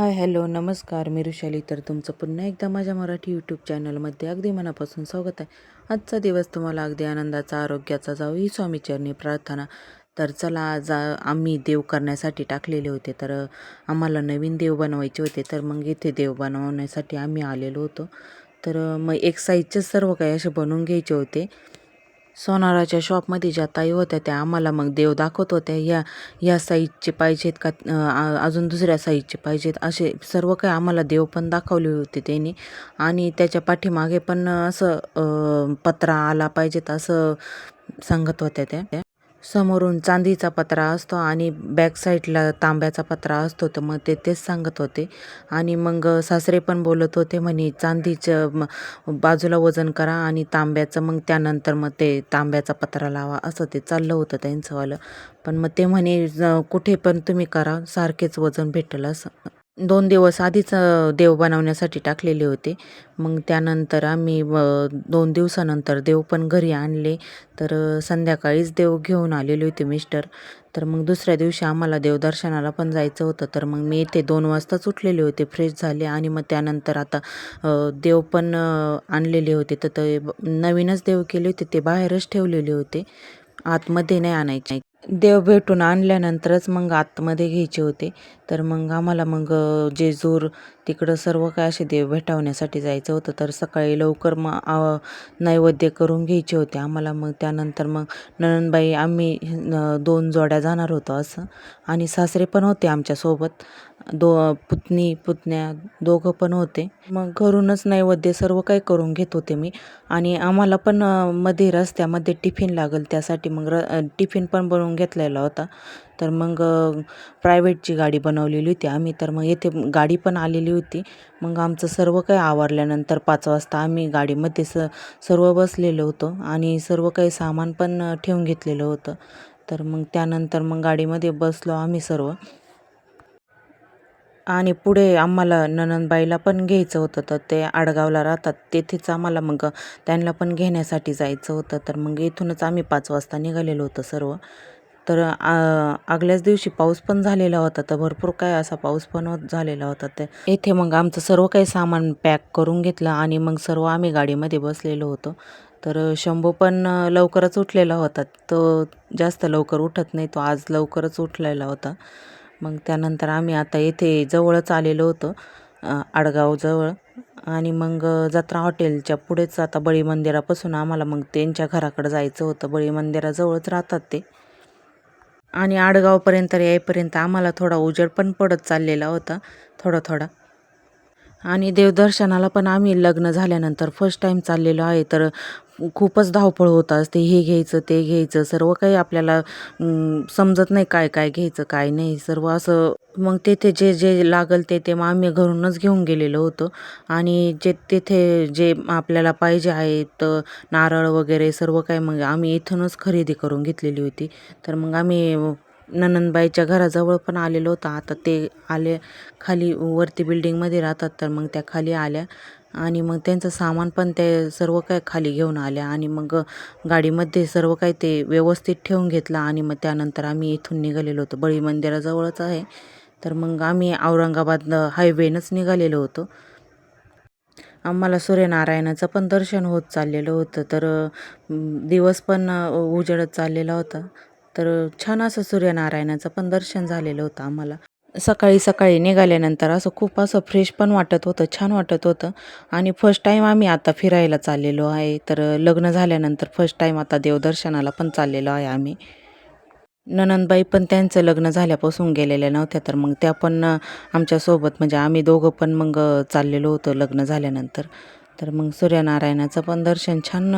Hi hello नमस्कार मी ऋषाली. तर तुमचं पुन्हा एकदा माझ्या मराठी यूट्यूब चॅनलमध्ये अगदी मनापासून स्वागत आहे. आजचा दिवस तुम्हाला अगदी आनंदाचा आरोग्याचा जाऊ ही स्वामीचरणी प्रार्थना. तर चला आज आम्ही देव करण्यासाठी टाकलेले होते. तर आम्हाला नवीन देव बनवायचे होते. तर मग इथे देव बनवण्यासाठी आम्ही आलेलो होतो. तर मग एक साईजचे सर्व काही असे बनवून घ्यायचे होते. सोनाराच्या शॉपमध्ये ज्या ताई होत्या त्या आम्हाला मग देव दाखवत होत्या. या या साईजचे पाहिजेत का अजून दुसऱ्या साईजचे पाहिजेत असे सर्व काही आम्हाला देव पण दाखवले होते त्यांनी. आणि त्याच्या पाठीमागे पण असं पत्रा आला पाहिजेत असं सांगत होत्या त्या. समोरून चांदीचा पत्रा असतो आणि बॅक साईडला तांब्याचा पत्रा असतो तर मग ते तेच सांगत होते. आणि मग सासरे पण बोलत होते म्हणे चांदीचं बाजूला वजन करा आणि तांब्याचं मग त्यानंतर मग ते तांब्याचा पत्रा लावा. असं ते चाललं होतं त्यांचंवालं पण मग ते म्हणे कुठे पण तुम्ही करा सारखेच वजन भेटेल असं. दोन दिवस आधीच देव बनवण्यासाठी टाकलेले होते. मग त्यानंतर आम्ही दोन दिवसानंतर देव पण घरी आणले. तर संध्याकाळीच देव घेऊन आलेले होते मिस्टर. तर मग दुसऱ्या दिवशी आम्हाला देवदर्शनाला पण जायचं होतं. तर मग मी इथे दोन वाजताच उठलेले होते फ्रेश झाले. आणि मग त्यानंतर आता देव पण आणलेले होते. तर ते नवीनच देव केले होते. ते बाहेरच ठेवलेले होते. आतमध्ये नाही आणायचे. देव भेटून आणल्यानंतरच मग आतमध्ये घ्यायचे होते. तर मग आम्हाला मग जेजूर तिकडं सर्व काय असे देव भेटावण्यासाठी जायचं होतं. तर सकाळी लवकर मग नैवेद्य करून घ्यायचे होते आम्हाला. मग त्यानंतर मग नणंदबाई आम्ही दोन जोड्या जाणार होतो असं. आणि सासरे पण होते आमच्यासोबत. दो पुतणी पुतण्या दोघं पण होते. मग घरूनच नैवेद्य सर्व काही करून घेत होते मी. आणि आम्हाला पण मध्ये रस्त्यामध्ये टिफिन लागेल त्यासाठी मग र टिफिन पण बनवून घेतलेला होता. तर मग प्रायव्हेटची गाडी बनवलेली होती आम्ही. तर मग येथे गाडी पण आलेली होती. मग आमचं सर्व काही आवरल्यानंतर पाच वाजता आम्ही गाडीमध्ये स सर्व बसलेलो होतो. आणि सर्व काही सामान पण ठेवून घेतलेलं होतं. तर मग त्यानंतर मग गाडीमध्ये बसलो आम्ही सर्व. आणि पुढे आम्हाला ननंदबाईला पण घ्यायचं होतं तर ते आडगावला राहतात. तेथेच आम्हाला मग त्यांना पण घेण्यासाठी जायचं होतं. तर मग इथूनच आम्ही पाच वाजता निघालेलो होतो सर्व. तर आगल्याच दिवशी पाऊस पण झालेला होता तर भरपूर काय असा पाऊस पण झालेला होता. ते येथे मग आमचं सर्व काही सामान पॅक करून घेतलं आणि मग सर्व आम्ही गाडीमध्ये बसलेलो होतो. तर शंभू पण लवकरच उठलेला होता. तो जास्त लवकर उठत नाही तो आज लवकरच उठलेला होता. मग त्यानंतर आम्ही आता येथे जवळच आलेलो होतो आडगावजवळ आणि मग जत्रा हॉटेलच्या पुढेच आता बळी मंदिरापासून आम्हाला मग त्यांच्या घराकडं जायचं होतं. बळी मंदिराजवळच राहतात ते. आणि आडगावपर्यंत यायपर्यंत आम्हाला थोडा उजेड पण पडत चाललेला होता थोडा थोडा. आणि देवदर्शनाला पण आम्ही लग्न झाल्यानंतर फर्स्ट टाईम चाललेलो आहे तर खूपच धावपळ होत असते. हे घ्यायचं ते घ्यायचं सर्व काही आपल्याला समजत नाही काय काय घ्यायचं काय नाही. सर्व असं मग तेथे जे जे लागल ते ते मग आम्ही घरूनच घेऊन गेलेलो होतो. आणि जे तेथे जे आपल्याला पाहिजे आहे तर नारळ वगैरे सर्व काही मग आम्ही इथूनच खरेदी करून घेतलेली होती. तर मग आम्ही ननंदबाईच्या घराजवळ पण आलेलो होता. आता ते आले खाली वरती बिल्डिंगमध्ये राहतात तर मग त्या खाली आल्या आणि मग त्यांचं सामान पण ते सर्व काय खाली घेऊन आल्या आणि मग गाडीमध्ये सर्व काही ते व्यवस्थित ठेवून घेतलं आणि मग त्यानंतर आम्ही इथून निघालेलो होतो. बळी मंदिराजवळच आहे. तर मग आम्ही औरंगाबाद हायवेनंच निघालेलो होतो. आम्हाला सूर्यनारायणाचं पण दर्शन होत चाललेलं होतं. तर दिवस पण उजेडत चाललेला होता. तर छान असं सूर्यनारायणाचं पण दर्शन झालेलं होतं आम्हाला. सकाळी सकाळी निघाल्यानंतर असं खूप असं फ्रेश पण वाटत होतं छान वाटत होतं. आणि फर्स्ट टाईम आम्ही आता फिरायला चाललेलो आहे. तर लग्न झाल्यानंतर फर्स्ट टाईम आता देवदर्शनाला पण चाललेलो आहे आम्ही. ननंदबाई पण त्यांचं लग्न झाल्यापासून गेलेल्या नव्हत्या तर मग त्या पण आमच्यासोबत म्हणजे आम्ही दोघं पण मग चाललेलो होतो लग्न झाल्यानंतर. तर मग सूर्यनारायणाचं पण दर्शन छान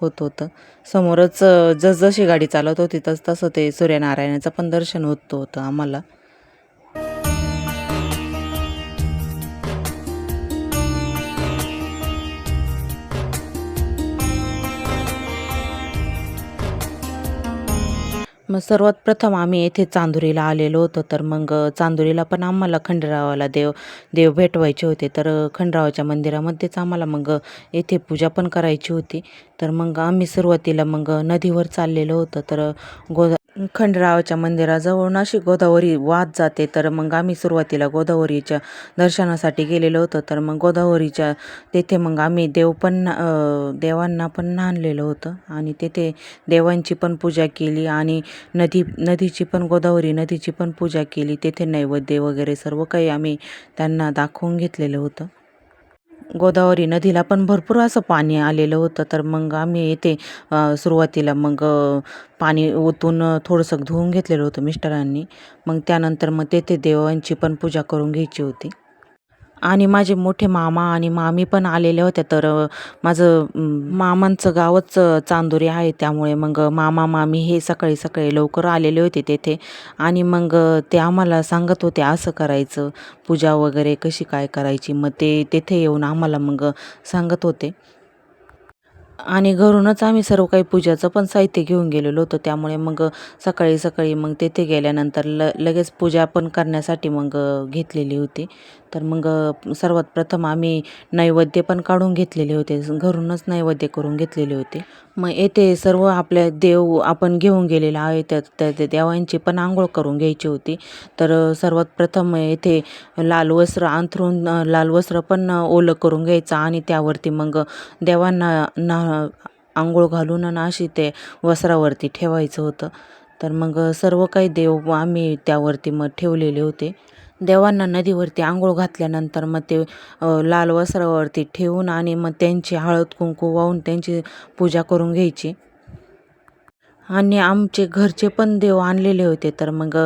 होत होतं. समोरच जसजशी गाडी चालवत होती तस तसं ते सूर्यनारायणाचं पण दर्शन होत होतं आम्हाला. मग सर्वात प्रथम आम्ही येथे चांदुरीला आलेलो होतो. तर मग चांदुरीला पण आम्हाला खंडरावाला देव देव भेटवायचे होते. तर खंडरावाच्या मंदिरामध्येच आम्हाला मग येथे पूजा पण करायची होती. तर मग आम्ही सुरुवातीला मग नदीवर चाललेलो होतो. तर गोदा खंडरावाच्या मंदिराजवळ अशी गोदावरी वाहत जाते. तर मग आम्ही सुरुवातीला गोदावरीच्या दर्शनासाठी गेलेलो होतो. तर मग गोदावरीच्या तेथे मग आम्ही देव पण देवांना पण न्हाणलेलं होतं. आणि तेथे देवांची पण पूजा केली आणि नदी नदीची पण गोदावरी नदीची पण पूजा केली. तेथे नैवेद्य वगैरे सर्व काही आम्ही त्यांना दाखवून घेतलेलं होतं. गोदावरी नदीला पण भरपूर असं पाणी आलेलं होतं. तर मग आम्ही इथे सुरुवातीला मग पाणी ओतून थोडंसं धुवून घेतलेलं होतं मिस्टरांनी. मग त्यानंतर मग तेथे देवांची पण पूजा करून घ्यायची होती. आणि माझे मोठे मामा आणि मामी पण आलेले होते तर माझं मामांचं गावच चांदोरी आहे. त्यामुळे मग मामा मामी हे सकाळी सकाळी लवकर आलेले होते तेथे. आणि मग ते आम्हाला सांगत होते असं करायचं पूजा वगैरे कशी काय करायची? मग ते तेथे येऊन आम्हाला मग सांगत होते. आणि घरूनच आम्ही सर्व काही पूजाचं पण साहित्य घेऊन गेलेलो होतो. त्यामुळे मग सकाळी सकाळी मग तेथे गेल्यानंतर ल लगेच पूजा पण करण्यासाठी मग घेतलेली होती. तर मग सर्वात प्रथम आम्ही नैवेद्य पण काढून घेतलेले होते. घरूनच नैवेद्य करून घेतलेले होते. मग येथे सर्व आपल्या देव आपण घेऊन गेलेला आहे त्या त्या त्या देवांची पण आंघोळ करून घ्यायची होती. तर सर्वात प्रथम येथे लाल वस्त्र अंथरून लाल वस्त्र पण ओलं करून घ्यायचं आणि त्यावरती मग देवांना ना आंघोळ घालून ना अशी ते वस्त्रावरती ठेवायचं होतं. तर मग सर्व काही देव आम्ही त्यावरती मग ठेवलेले होते. देवांना नदीवरती आंघोळ घातल्यानंतर मग ते लाल वस्त्रावरती ठेवून आणि मग त्यांची हळद कुंकू वाहून त्यांची पूजा करून घ्यायची. आणि आमचे घरचे पण देव आणलेले होते तर मग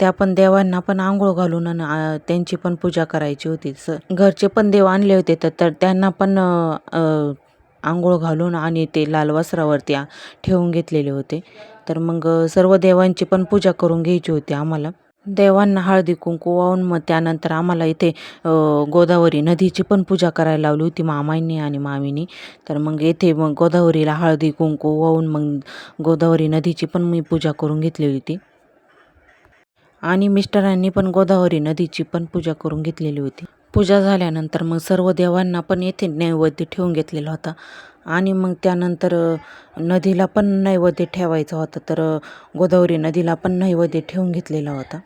त्या पण देवांना पण आंघोळ घालून आणि त्यांची पण पूजा करायची होती. स घरचे पण देव आणले होते तर तर त्यांना पण आंघोळ घालून आणि ते लाल वस्त्रावरती ठेवून घेतलेले होते. तर मग सर्व देवांची पण पूजा करून घ्यायची होती आम्हाला. देवांना हळदी कुंकू वाहून मग त्यानंतर आम्हाला इथे गोदावरी नदीची पण पूजा करायला लावली होती मामाईंनी आणि मामीनी. तर मग येथे मग गोदावरीला हळदी कुंकू वाहून मग गोदावरी नदीची पण मी पूजा करून घेतलेली होती. आणि मिस्टरांनी पण गोदावरी नदीची पण पूजा करून घेतलेली होती. पूजा झाल्यानंतर मग सर्व देवांना पण येथे नैवेद्य ठेवून घेतलेला होता. आणि मग त्यानंतर नदीला पण नैवेद्य ठेवायचा होता. तर गोदावरी नदीला पण नैवेद्य ठेवून घेतलेला होता.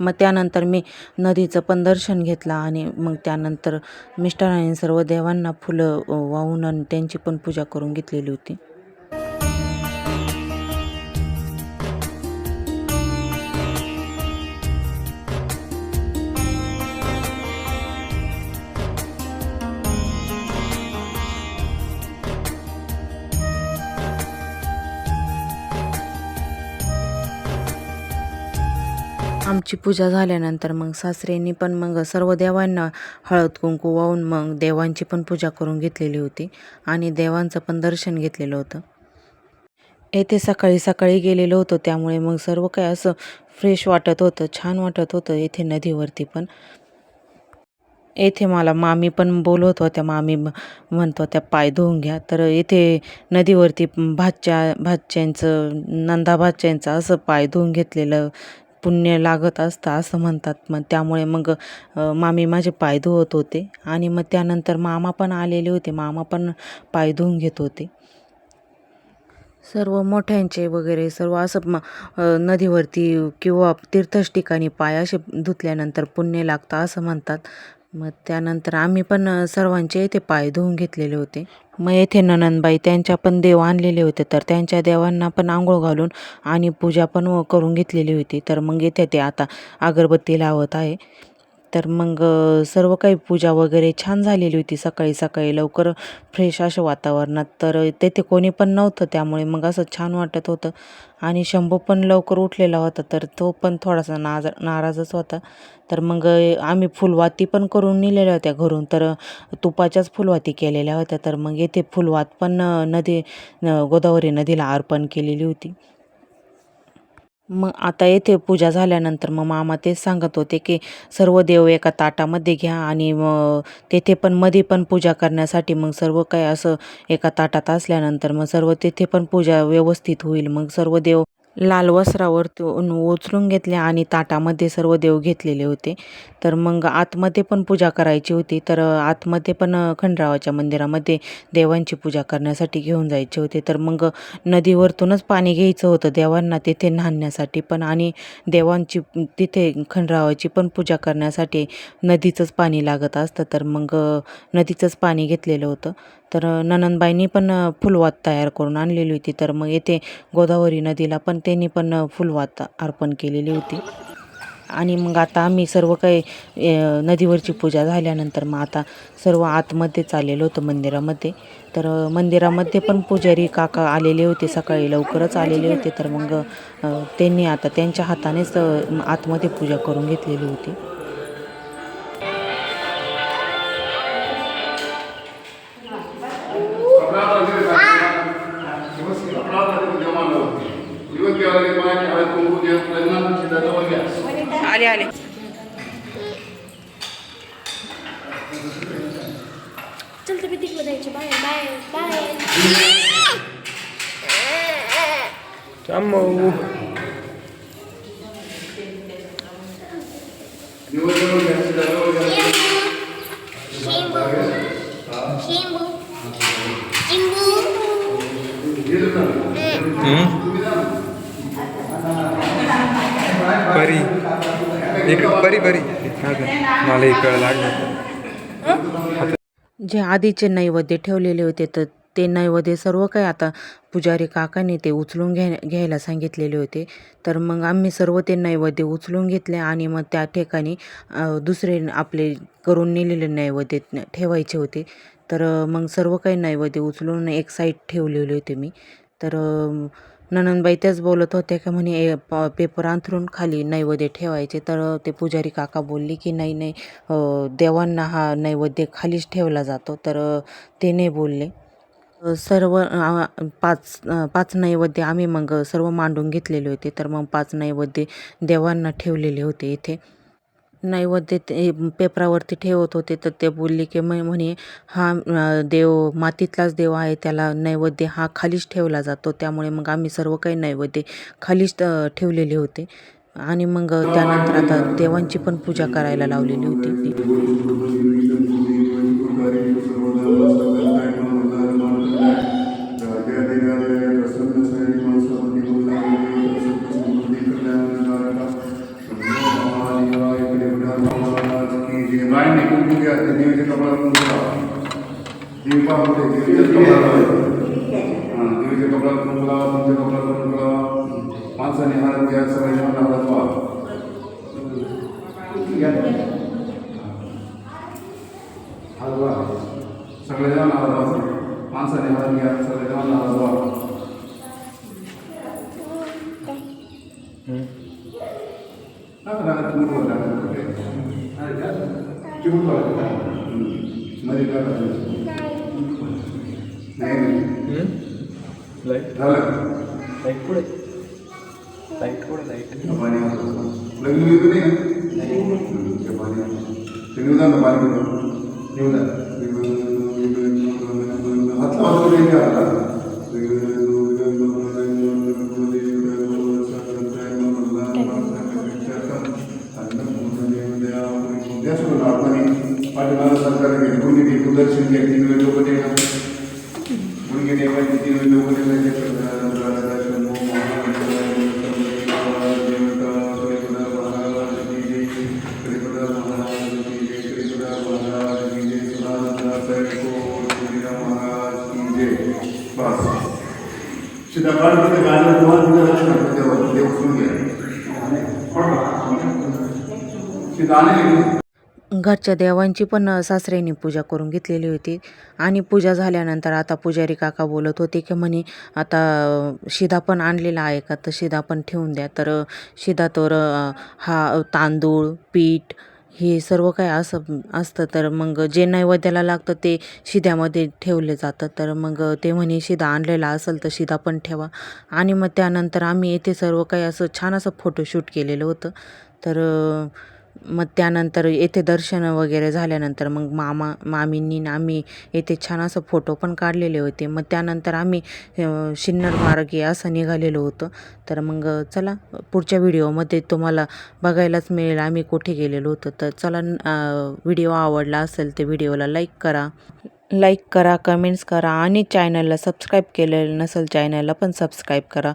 मग त्यानंतर मी नदीचं पण दर्शन घेतलं आणि मग त्यानंतर मिस्टरांनी सर्व देवांना फुलं वाहून आणि त्यांची पण पूजा करून घेतलेली होती. आमची पूजा झाल्यानंतर मग सासरेंनी पण मग सर्व देवांना हळद कुंकू वाहून मग देवांची पण पूजा करून घेतलेली होती आणि देवांचं पण दर्शन घेतलेलं होतं. येथे सकाळी सकाळी गेलेलो होतो त्यामुळे मग सर्व काही असं फ्रेश वाटत होतं छान वाटत होतं येथे नदीवरती पण. येथे मला मामी पण बोलवत होत्या मामी म्हणत होत्या पाय धुवून घ्या. तर येथे नदीवरती भाच्या भाच्यांचं नंदा भाच्यांचं असं पाय धुवून घेतलेलं पुण्य लागत असतं असं म्हणतात. मग त्यामुळे मग मामी माझे पाय धुवत होते. आणि मग त्यानंतर मामा पण आलेले होते. मामा पण पाय धुवून घेत होते. सर्व मोठ्यांचे वगैरे सर्व असं म नदीवरती किंवा तीर्थच ठिकाणी पाय असे धुतल्यानंतर पुण्य लागतं असं म्हणतात. मग त्यानंतर आम्ही पण सर्वांचे येथे पाय धुवून घेतलेले होते. मग येथे ननंदबाई त्यांच्या पण देव आणलेले होते तर त्यांच्या देवांना पण आंघोळ घालून आणि पूजा पण व- करून घेतलेली होती. तर मग येथे ते आता अगरबत्ती लावत आहे. तर मग सर्व काही पूजा वगैरे छान झालेली होती. सकाळी सकाळी लवकर फ्रेश अशा वातावरणात. तर तेथे कोणी पण नव्हतं त्यामुळे मग असं छान वाटत होतं. आणि शंभू पण लवकर उठलेला होता तर तो पण थोडासा नाज नाराजच होता. तर मग आम्ही फुलवाती पण करून नेलेल्या होत्या घरून. तर तुपाच्याच फुलवाती केलेल्या होत्या. तर मग येथे फुलवात पण नदी गोदावरी नदीला अर्पण केलेली होती. मग आता येथे पूजा झाल्यानंतर मग मामा तेच सांगत होते की सर्व देव एका ताटामध्ये घ्या आणि मग तेथे पण मध्ये पण पूजा करण्यासाठी मग सर्व काही असं एका ताटात असल्यानंतर मग सर्व तेथे पण पूजा व्यवस्थित होईल. मग सर्व देव लाल वस्त्रावरतून उचलून घेतले आणि ताटामध्ये सर्व देव घेतलेले होते. तर मग आतमध्ये पण पूजा करायची होती. तर आतमध्ये पण खंडरावाच्या मंदिरामध्ये देवांची पूजा करण्यासाठी घेऊन जायचे होते. तर मग नदीवरतूनच पाणी घ्यायचं होतं देवांना तिथे न्हाण्यासाठी पण आणि देवांची तिथे खंडरावाची पण पूजा करण्यासाठी नदीचंच पाणी लागत असतं. तर मग नदीचंच पाणी घेतलेलं होतं. तर ननंदबाईंनी पण फुलवात तयार करून आणलेली होती. तर मग येथे गोदावरी नदीला पण त्यांनी पण फुलवात अर्पण केलेली होती. आणि मग आता आम्ही सर्व काही नदीवरची पूजा झाल्यानंतर मग आता सर्व आतमध्ये चाललेलो होतं मंदिरामध्ये. तर मंदिरामध्ये पण पुजारी काका आलेले होते सकाळी लवकरच आलेले होते. तर मग त्यांनी आता त्यांच्या हातानेच आतमध्ये पूजा करून घेतलेली होती. आले. चल तर जायची. बाहेर बाहेर Ciao. शिंबू शिंबू शिंबू परी. इक बरी मला इकडं लागलं. जे आधीचे नैवेद्य ठेवलेले होते तर ते नैवेद्य सर्व काही आता पुजारी काकाने ते उचलून घ्या घ्यायला सांगितलेले होते. तर मग आम्ही सर्व ते नैवेद्य उचलून घेतले आणि मग त्या ठिकाणी दुसरे आपले करून नेलेले नैवेद्य ठेवायचे होते. तर मग सर्व काही नैवेद्य उचलून एक साईड ठेवलेले होते मी. तर ननंदबाई त्याच बोलत होत्या का म्हणे "ए, प पेपर अंथरून खाली नैवेद्य ठेवायचे. तर ते पुजारी काका बोलले की नाही नाही देवांना हा नैवेद्य खालीच ठेवला जातो. तर ते नाही बोलले. सर्व पाच पाच नैवेद्य आम्ही मग सर्व मांडून घेतलेले होते. तर मग पाच नैवेद्य देवांना ठेवलेले होते इथे. नैवेद्य ते पेपरावरती ठेवत होते तर ते बोलले की मग म्हणे हा देव मातीतलाच देव आहे त्याला नैवेद्य हा खालीच ठेवला जातो. त्यामुळे मग आम्ही सर्व काही नैवेद्य खालीच ठेवलेले होते. आणि मग त्यानंतर आता देवांची पण पूजा करायला लावलेली होती माणसाने हात घ्या सगळ्यांनी हात वा हलवा सगळे जण हलवा माणसाने हात घ्या सगळे जण हलवा लाइट झालं लाइट पुढे लाइट पुढे लाइट पाणी लग्न येतो नाही ते निवदान पाणी निवदान हात ಸುಂದರ್ ಸಂಖ್ಯೆ ತಿನ್ಬೇಕು घरच्या देवांची पण सासऱ्यांनी पूजा करून घेतलेली होती. आणि पूजा झाल्यानंतर आता पुजारी काका बोलत होते की म्हणे आता शिधा पण आणलेला आहे का? तर शिधा पण ठेवून द्या. तर शिधा तर हा तांदूळ पीठ हे सर्व काही असं असतं. तर मग जे नैवेद्याला लागतं ते शिद्यामध्ये ठेवले जातं तर मग ते म्हणे शिधा आणलेला असेल तर शिधा पण ठेवा. आणि मग त्यानंतर आम्ही येथे सर्व काही असं छान असं फोटोशूट केलेलं होतं. तर मग त्यानंतर येथे दर्शन वगैरे झाल्यानंतर मग मामा मामींनी आम्ही येथे छान असं फोटो पण काढलेले होते. मग त्यानंतर आम्ही शिन्नर मार्गे असं निघालेलो होतो. तर मग चला पुढच्या व्हिडिओमध्ये तुम्हाला बघायलाच मिळेल आम्ही कुठे गेलेलो होतो. तर चला व्हिडिओ आवडला असेल तर व्हिडिओला लाईक करा. लाईक करा कमेंट्स करा आणि चॅनलला सबस्क्राईब केलेलं नसेल चॅनलला पण सबस्क्राईब करा.